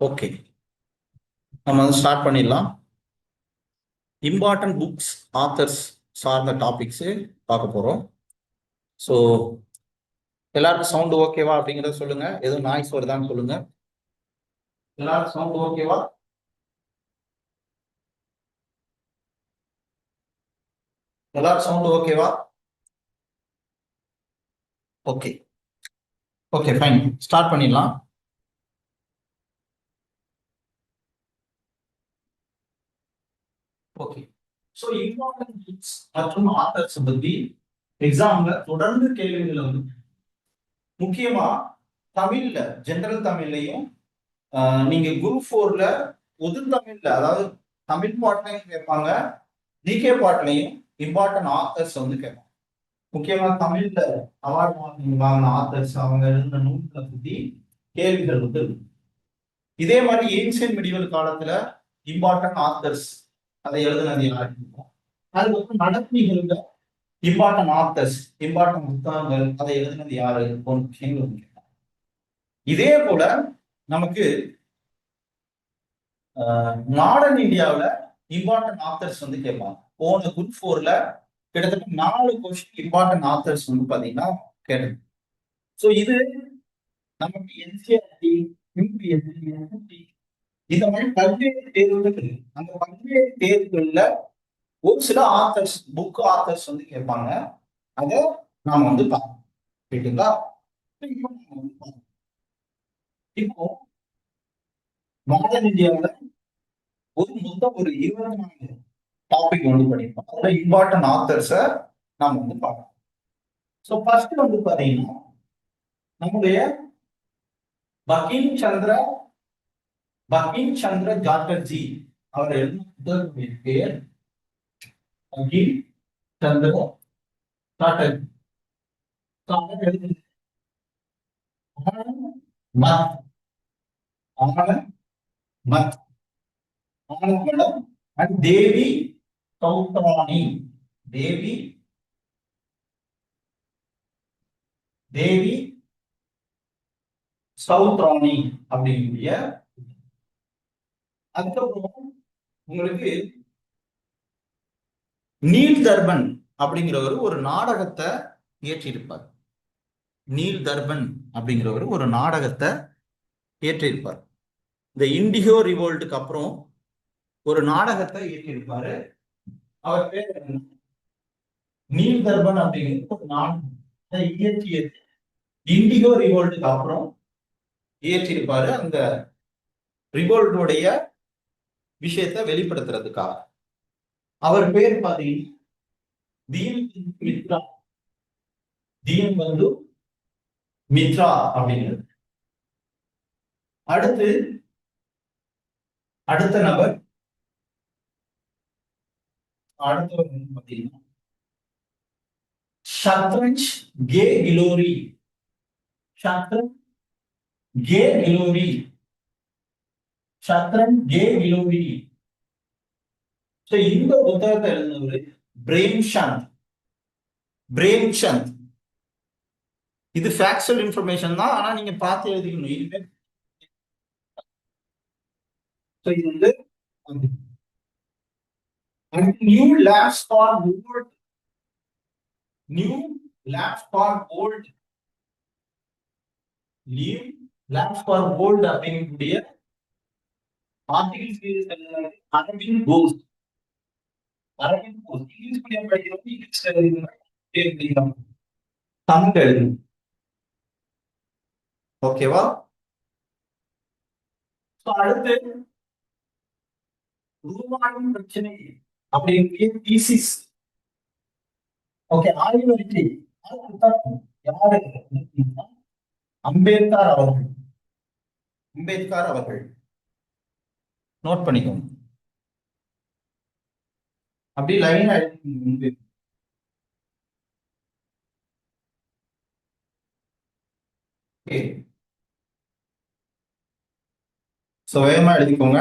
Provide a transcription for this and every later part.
Okay நம்ம வந்து start பண்ணிடலாம். இம்பார்ட்டன்ட் புக்ஸ் ஆத்தர்ஸ் சார்ந்த டாபிக்ஸு பார்க்க போகிறோம் ஸோ எல்லாருக்கும் சவுண்டு ஓகேவா அப்படிங்கிறத சொல்லுங்க. எதுவும் நாய்ஸ் வருதான்னு சொல்லுங்க. எல்லாருக்கும் சவுண்டு ஓகேவா எல்லாருக்கும் சவுண்டு ஓகேவா ஓகே ஓகே ஃபைன் ஸ்டார்ட் பண்ணிடலாம் ஓகே ஸோ இம்பார்ட்டன்ட் மற்றும் ஆத்தர்ஸ் பத்தி எக்ஸாம்ல தொடர்ந்து கேள்விகள் வந்து முக்கியமா தமிழ்ல ஜென்ரல் தமிழ்லையும் நீங்க குரூப் ஃபோர்ல பொது தமிழ்ல அதாவது தமிழ் பாட்டிலையும் கேட்பாங்க ஜிகே பாட்லையும் இம்பார்ட்டன்ட் ஆத்தர்ஸ் வந்து கேட்பாங்க. முக்கியமா தமிழ்ல அவார்டு வாங்கின ஆத்தர்ஸ் அவங்க இருந்த நூல்களை பத்தி கேள்விகள் வந்து இதே மாதிரி ஏன்சியன் மெடிவல் காலத்துல இம்பார்ட்டன்ட் ஆத்தர்ஸ் அதை எழுதுனது யாரு அதுக்கப்புறம் நடத்திகள் இம்பார்ட்டன் ஆத்தர்ஸ் இம்பார்ட்டன் புத்தகங்கள் அதை எழுதுனது யாரு? போன்ற விஷயங்கள் இதே போல நமக்கு மாடர்ன் இந்தியாவுல இம்பார்ட்டன் ஆத்தர்ஸ் வந்து கேட்பாங்க. போன குரூப் ஃபோர்ல கிட்டத்தட்ட நாலு கொஸ்டின் இம்பார்ட்டன் ஆத்தர்ஸ் வந்து பாத்தீங்கன்னா கேட்டது. ஸோ இது நமக்கு என்சிஆர்டி யூபிஎஸ்சி இந்த மாதிரி பல்வேறு தேர்வுகள் அந்த பல்வேறு தேர்வுகள்ல ஒரு சில ஆத்தர்ஸ் புக் ஆத்தர்ஸ் வந்து கேட்பாங்க. அதை நாம வந்து பார்க்கணும் கேட்டுங்களா? இப்போ வந்து இப்போ மாடர்ன் இந்தியாவில் ஒரு மொத்தம் ஒரு இருபது நாலு டாபிக் வந்து படிப்போம். அதோட இம்பார்ட்டன்ட் ஆத்தர்ஸை நாம வந்து பார்ப்போம். ஸோ ஃபர்ஸ்ட் வந்து பாத்தீங்கன்னா நம்முடைய பகிம் சந்திர பகிம் சந்திர ஜாட்டர்ஜி அவர் எழுதின புத்தகத்துடைய பேர் பகிம் சந்திர ஜாட்டர்ஜி. அவர் எழுதின மத். மத். மேடம் அண்ட் தேவி சௌத்ராணி தேவி. தேவி சௌத்ராணி அப்படிங்கிற அதுக்கப்புறம் உங்களுக்கு நீல் தர்பன் அப்படிங்கிறவர் ஒரு நாடகத்தை இயற்றியிருப்பார். நீல் தர்பன் அப்படிங்கிறவர் ஒரு நாடகத்தை இயற்றியிருப்பார். இந்த இண்டிகோ ரிவோல்ட்டுக்கு அப்புறம் ஒரு நாடகத்தை இயற்றியிருப்பாரு. அவர் பேர் நீல் தர்பன் அப்படிங்கிறது ஒரு நாடகத்தை இயற்றியது இண்டிகோ ரிவோல்ட்டுக்கு அப்புறம் இயற்றியிருப்பாரு. அந்த ரிவோல்டுடைய விஷயத்தை வெளிப்படுத்துறதுக்காக. அவர் பேர் பாத்தீங்கன்னா தீன் மித்ரா. தீன் வந்து மித்ரா அப்படிங்கிறது அடுத்து அடுத்த நபர். அடுத்தவர் வந்து பாத்தீங்கன்னா சத்ரஞ்ச் கே கிலோரி. சத்ரஞ்ச் கே கிலோரி. சத்ரன் கே விலோவினி So, இந்த புத்தகத்தை எழுதினவர் பிரேம்சந்த் பிரேம்சந்த் இது ஃபேக்சுவல் இன்ஃபர்மேஷன் தான் ஆனா நீங்க பார்த்து எழுதிக்கணும். இனிமே So, இது வந்து new lamps for old new lamps for old new lamps for old அப்படிங்கக்கூடிய அரவிந்த் கோஸ் அரவிந்த் கோஸ் இங்கிலீஷ் மீடியம் படிக்கிறவங்க இங்கிலீஷ் தமிழ் எழுதணும் ஓகேவா? அடுத்து உருவாகும் பிரச்சனை அப்படிங்கிற தீசிஸ். ஓகே ஆய்வறிக்கை யாரு? அம்பேத்கர் அவர்கள். அம்பேத்கர் அவர்கள். நோட் பண்ணிக்கோங்க. அப்படி லைனா எழுதி ஓகே ஸோ வேகமா எழுதிக்கோங்க.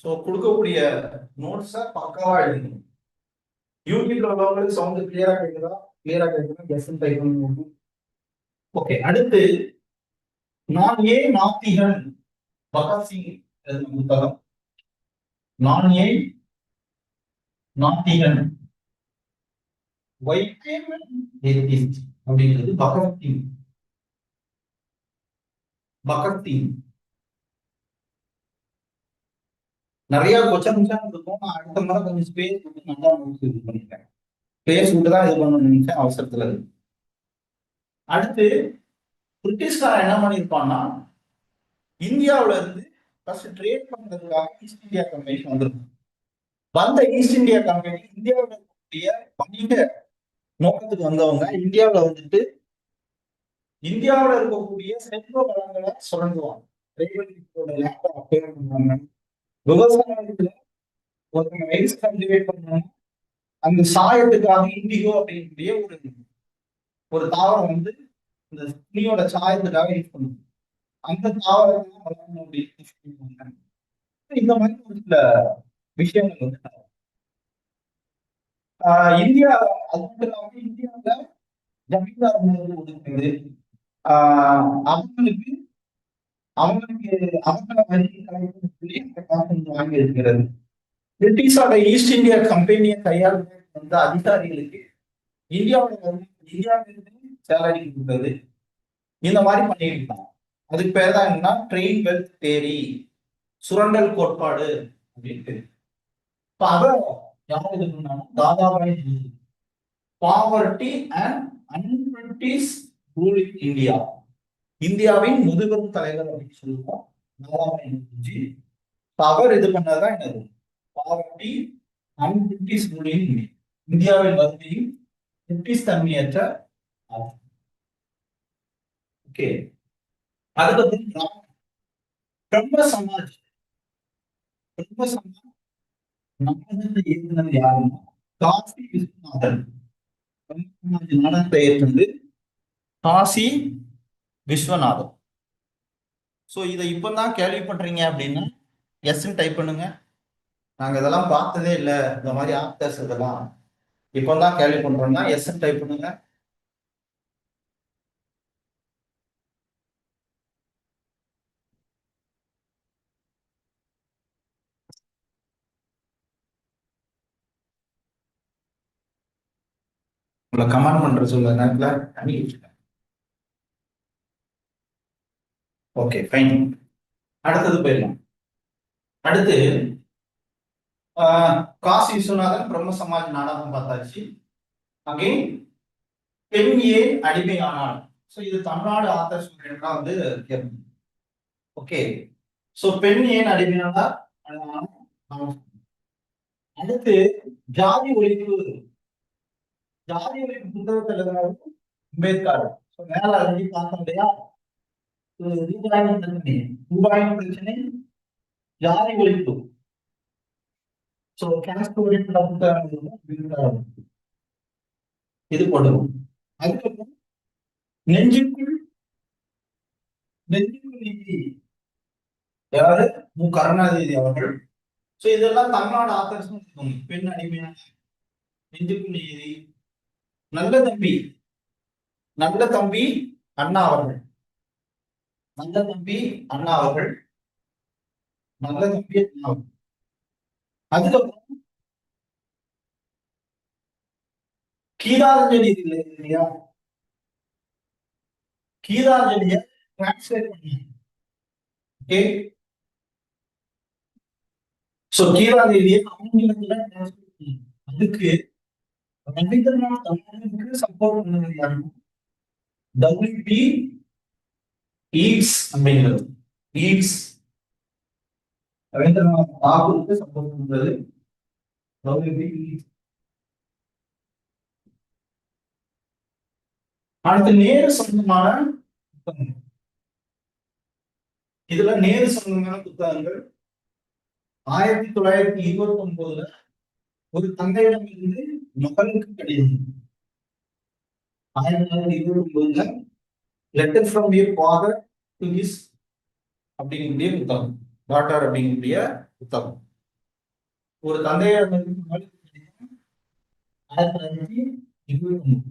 ஸோ கொடுக்கக்கூடிய நோட்ஸை பக்காவா எழுதிக்கணும் யூடியூப்ல உள்ளவங்களுக்கு சவுண்ட் கிளியரா கேட்குதா கிளியரா கேட்குதா கெஸ் டைப் ஓகே அடுத்து நான் ஏன் நாத்திகன்? பகத்சிங் புத்தகம். நான் ஏன் நாத்திகன்? ஒய் ஏத்திஸ்ட் அப்படிங்கிறது பகத்சிங் பகத்சிங் நிறைய கொச்சம் இருக்கும் நான் அடுத்த முறை கொஞ்சம் ஸ்பேஸ் விட்டு நல்லா நோட்ஸ் இது பண்ணிட்டேன் ஸ்பேஸ் விட்டு தான் இது பண்ணணும் நினைச்சேன். அவசரத்துல இருக்கு. அடுத்து பிரிட்டிஷ்காரன் என்ன பண்ணியிருப்பான்னா இந்தியாவுல இருந்து ஃபர்ஸ்ட் ட்ரேட் பண்றதுக்காக ஈஸ்ட் இந்தியா கம்பெனி வந்திருக்கும். வந்த ஈஸ்ட் இந்தியா கம்பெனி இந்தியாவில் இருக்கக்கூடிய வணிக நோக்கத்துக்கு வந்தவங்க இந்தியாவுல வந்துட்டு இந்தியாவில் இருக்கக்கூடிய செல்வ வளங்களை சுரண்டுவாங்க. விவசாயத்துல ஒருத்தங்க ரைஸ் கல்டிவேட் பண்ணுவாங்க அந்த சாயத்துக்காக இண்டிகோ அப்படிங்கக்கூடிய ஒரு ஒரு தாவரம் வந்து இந்த துணியோட சாயத்துக்காக யூஸ் பண்ணுவோம். அந்த தாவரத்தை வளர்க்கணும் அப்படின்னு இந்த மாதிரி ஒரு சில விஷயங்கள் வந்து இந்தியா அது மட்டும் இல்லாம இந்தியாவுல ஜமீன்தார் உணர்வு ஒதுக்குது அவங்களுக்கு அவங்களுக்கு அவங்கள வரி கலைப்பு சொல்லி அந்த காசு வந்து வாங்கி இருக்கிறது பிரிட்டிஷோட ஈஸ்ட் இந்தியா கம்பெனியை கையாளுறது வந்த அதிகாரிகளுக்கு இந்தியாவோட இந்தியாவிலிருந்து சேலரி கொடுத்தது. இந்த மாதிரி பண்ணிட்டு அதுக்கு பேர் தான் என்னன்னா ட்ரெயின் வெல்த் தேரி சுரண்டல் கோட்பாடு அப்படின்ட்டு. இப்ப அத யார் இது Dadabhai poverty and unBritish rule India இந்தியாவின் முதுபெரும் தலைவர் அப்படின்னு சொல்லுவோம். தாதாபாய் நெஹ்ருஜி அவர் இது பண்ணதான் என்னது? பாவர்டி அண்ட் பிரிட்டிஷ் ரூல் இந்தியாவின் வறுமையும் பிரிட்டிஷ் தன்மையற்ற ஓகே அதுக்கப்புறம் பத்தி பிரம்ம சமாஜ் பிரம்ம சமாஜ் நாடகத்தை இயக்குனது யாருன்னா காசி விஸ்வநாதன் பிரம்ம சமாஜ் நாடகத்தை இயக்குனது காசி விஸ்வநாதன் ஸோ இதை இப்பதான் கேள்விப்படுறீங்க அப்படின்னா எஸ்ன்னு டைப் பண்ணுங்க. நாங்க இதெல்லாம் பார்த்ததே இல்லை. இந்த மாதிரி ஆக்டர்ஸ் இதெல்லாம் இப்பதான் கேள்வி பண்றோம்னா எஸ்ன்னு டைப் பண்ணுங்க. உங்களை கமெண்ட் பண்ற சொல்ல நேரத்தில் ஓகே ஃபைன் அடுத்தது போயிடலாம். அடுத்து ஆஹ், காசி விஸ்வநாதன் பிரம்ம சமாஜ் நாடகம் பார்த்தாச்சு. அகைன் பெண் ஏன் ஆனால் ஸோ இது தமிழ்நாடு ஆத்தர் ஸ்டூடெண்ட்னா வந்து கேள்வி ஓகே ஸோ பெண் ஏன் அடிமையானா அடுத்து ஜாதி ஒழிப்பு ஜாதி புத்தகத்தில் எழுதினவர் அம்பேத்கர் ஸோ மேல அழகி பார்த்தோம் இல்லையா ரூபாயின் பிரச்சனை ரூபாயின் பிரச்சனை ஜாதி ஒழிப்பு ஸோ கேஸ்ட் ஓரியன்ட் புத்தகம் இது போடுவோம். அதுக்கப்புறம் நெஞ்சுக்குள் நெஞ்சுக்குள் நீதி. யாரு? மு. கருணாநிதி அவர்கள். சோ இதெல்லாம் தமிழ்நாடு ஆத்தர்ஸ் பெண் அடிமையான நெஞ்சுக்குள் நீதி நல்ல தம்பி நல்ல தம்பி அண்ணா அவர்கள். நல்ல தம்பி அண்ணா அவர்கள். நல்ல தம்பி அண்ணா அவர்கள். அதுக்கப்புறம் கீதாஞ்சலி இல்லை இல்லையா? கீதாஞ்சலிய டிரான்ஸ்லேட் பண்ணி ஓகே சோ கீதாஞ்சலிய ஆங்கிலத்துல டிரான்ஸ்லேட் பண்ணி அதுக்கு ரவீந்திரநாத் தாகூருக்கு சப்போர்ட் பண்ணது யாரு? டபிள்யூபி ஈட்ஸ் அப்படிங்கிறது. ஈட்ஸ் ரவீந்திரநாத் தாகூருக்கு சப்போர்ட் பண்றது டபிள்யூபி ஈட்ஸ் அடுத்து நேரு சொந்தமான புத்தகங்கள். இதுல நேரு சொந்தமான புத்தகங்கள் ஆயிரத்தி தொள்ளாயிரத்தி இருபத்தி ஒன்பதுல ஒரு தந்தையிடம் இருந்து மகனுக்கு கடிதம். ஆயிரத்தி தொள்ளாயிரத்தி இருபத்தி ஒன்பதுல letter from your father to his அப்படிங்கக்கூடிய புத்தகம் டாட்டர் அப்படிங்கக்கூடிய புத்தகம் ஒரு தந்தையிடம் இருந்து மகனுக்கு கடிதம் ஆயிரத்தி தொள்ளாயிரத்தி இருபத்தி ஒன்பது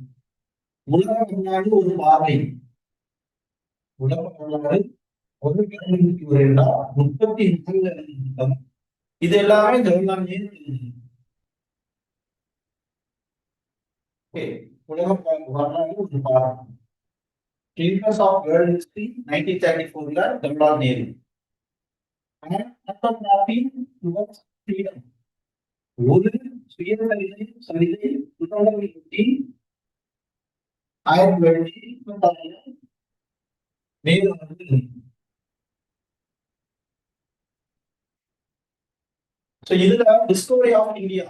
உலக வரலாறு ஒரு பார்வை. உலக வரலாறு ஒரு கேள்விக்கு முப்பத்தி நாலு இது எல்லாமே ஜவஹர்லால் நேரு ஓகே உலக ப- வரலாறு ஒரு பாடம் glimpses of world history nineteen thirty ஃபோர்ல Jawaharlal Nehru autobiography towards freedom ஒரு சுயசரிதை சரிதை சுதந்திரத்தை ஒட்டி ஆயிரத்தி தொள்ளாயிரத்தி முப்பத்தாறுல நேரு வந்து ஸோ இதுல discovery of India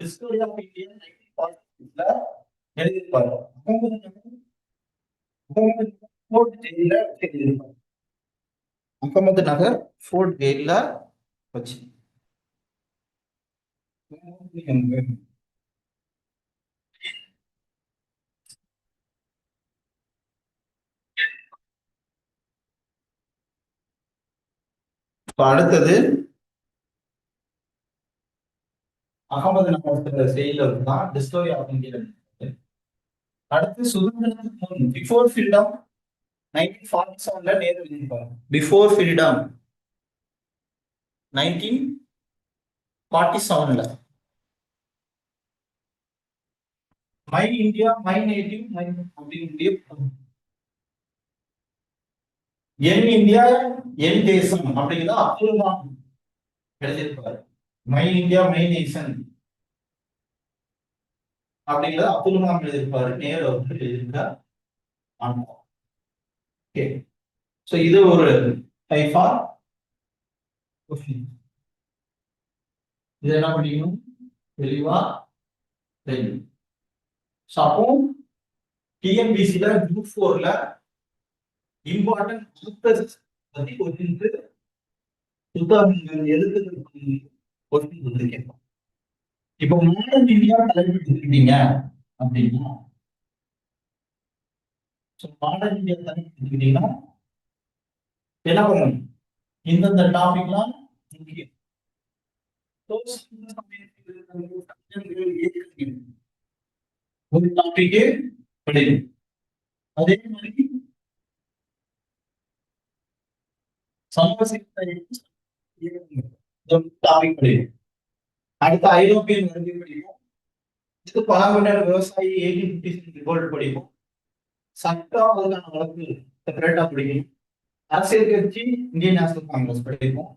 discovery of India nineteen ஃபார்ட்டிஸ்ல எழுதியிருப்பாரு. அகமது நகர் ஃபோர்ட் ஜெயில எழுதியிருப்பாரு. அகமது நகர் ஃபோர்ட் ஜெயில வச்சு. அடுத்தது அகமது நகரத்துல செயல தான் டிஸ்கவரி ஆஃப் இந்தியா அடுத்து சுதந்திரத்துக்கு முன் பிஃபோர் ஃப்ரீடம் நைன்டீன் ஃபார்ட்டி செவன்ல நேரு எழுதியிருப்பாங்க பிஃபோர் ஃப்ரீடம் நைன்டீன் ஃபார்ட்டி செவன்ல my India my native my அப்படின்னு என் இந்தியா என் தேசம் அப்படிங்கிறத அப்துல் கலாம் எழுதியிருப்பாரு. மை இந்தியா மை நேஷன் அப்படிங்கிறத அப்துல் கலாம் எழுதியிருப்பாரு நேரு அவர்கள் எழுதியிருக்கார் ஆமா ஓகே ஸோ இது ஒரு டைஃபா கொஸ்டின் இது என்ன பண்ணிக்கணும்? தெளிவா தெரியும். ஸோ அப்போ டிஎன்பிசில குரூப் ஃபோர்ல இம்பார்ட்டன்ட் ஆத்தர்ஸ் பத்தி கொஸ்டின் புத்தகங்கள் எழுத்துக்களுக்கு கொஸ்டின் வந்து கேட்போம். இப்போ மாடர்ன் இந்தியா தலைப்பு எடுத்துக்கிட்டீங்க அப்படின்னா ஸோ மாடர்ன் இந்தியா தலைப்பு எடுத்துக்கிட்டீங்கன்னா என்ன பண்ணணும் இந்தந்த டாபிக்லாம் முக்கியம் ஒரு டாபிக்கு படிக்கும் அதே மாதிரி சமூக டாபிக் படிக்கும் அடுத்து ஐரோப்பியன் மருந்து படிப்போம். இது பழங்குடியினர் விவசாயி எயிட்டீன் பிப்டி ரிப்போர்ட் படிப்போம். சட்டம் அதுக்கான வழக்கு செப்பரேட்டா படிக்கணும் அரசியல் கட்சி இந்தியன் நேஷனல் காங்கிரஸ் படிப்போம்.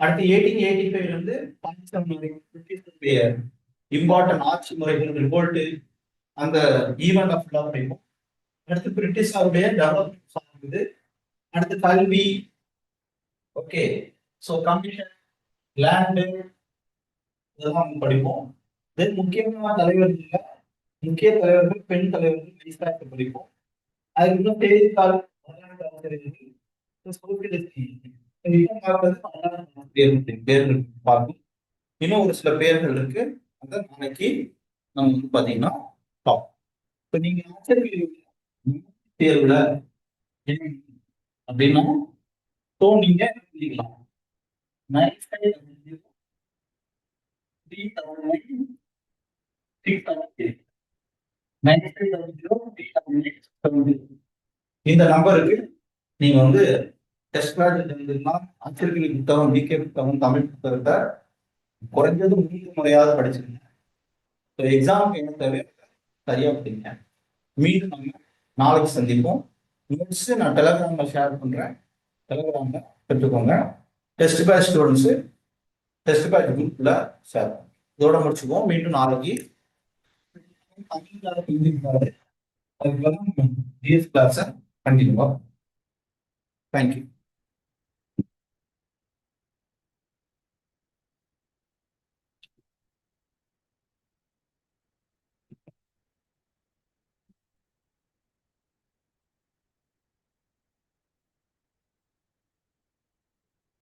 அடுத்து எயிட்டீன் எயிட்டி ஃபைவ்ல இருந்து பாகிஸ்தான் வரைக்கும் இம்பார்ட்டன்ட் ஆட்சி முறைகள் ரிவோல்ட் அந்த e ஈவெண்ட் ஃபுல்லாக படிப்போம். அடுத்து பிரிட்டிஷாருடைய டெவலப்மெண்ட் சார்ந்தது அடுத்து கல்வி. ஓகே ஸோ கமிஷன் லேண்டு இதெல்லாம் படிப்போம். தென் முக்கியமான தலைவர்கள் முக்கிய தலைவர்கள் பெண் தலைவர்கள் லைஃப் படிப்போம். அதுக்கு இன்னும் செய்தித்தாள் வரலாற்று ஆசிரியர்கள் social history. இப்போ பார்ப்பது பேர்கள் பார்க்கும் இன்னும் ஒரு சில பேர்கள் இருக்கு. அந்த நாளைக்கு நம்ம வந்து பாத்தீங்கன்னா டாப் இப்போ நீங்க ஆசிரியர் தேர்வுல அப்படின்னா ஸோ நீங்க எழுதிக்கலாம் நைன் த்ரீ இந்த நம்பருக்கு நீங்க வந்து டெஸ்ட் பேட்ச் எழுதிக்கலாம் ஆச்சரியர்கள் புத்தகம் பிகே புத்தகம் தமிழ் புத்தகத்தை குறைஞ்சது மூன்று முறையாவது படிச்சிருங்க. ஸோ எக்ஸாமுக்கு என்ன தேவை? சரியா படிங்க மீண்டும் நம்ம நாளைக்கு சந்திப்போம். நோட்ஸ் நான் டெலகிராமில் ஷேர் பண்ணுறேன் டெலகிராமில் பெற்றுக்கோங்க. Test batch students test batch குரூப்ல ஷேர் இதோட முடிச்சுக்குவோம். மீண்டும் நாளைக்கு. தமிழ் டிஎஸ் கிளாஸை கண்டினியூவா தேங்க்யூ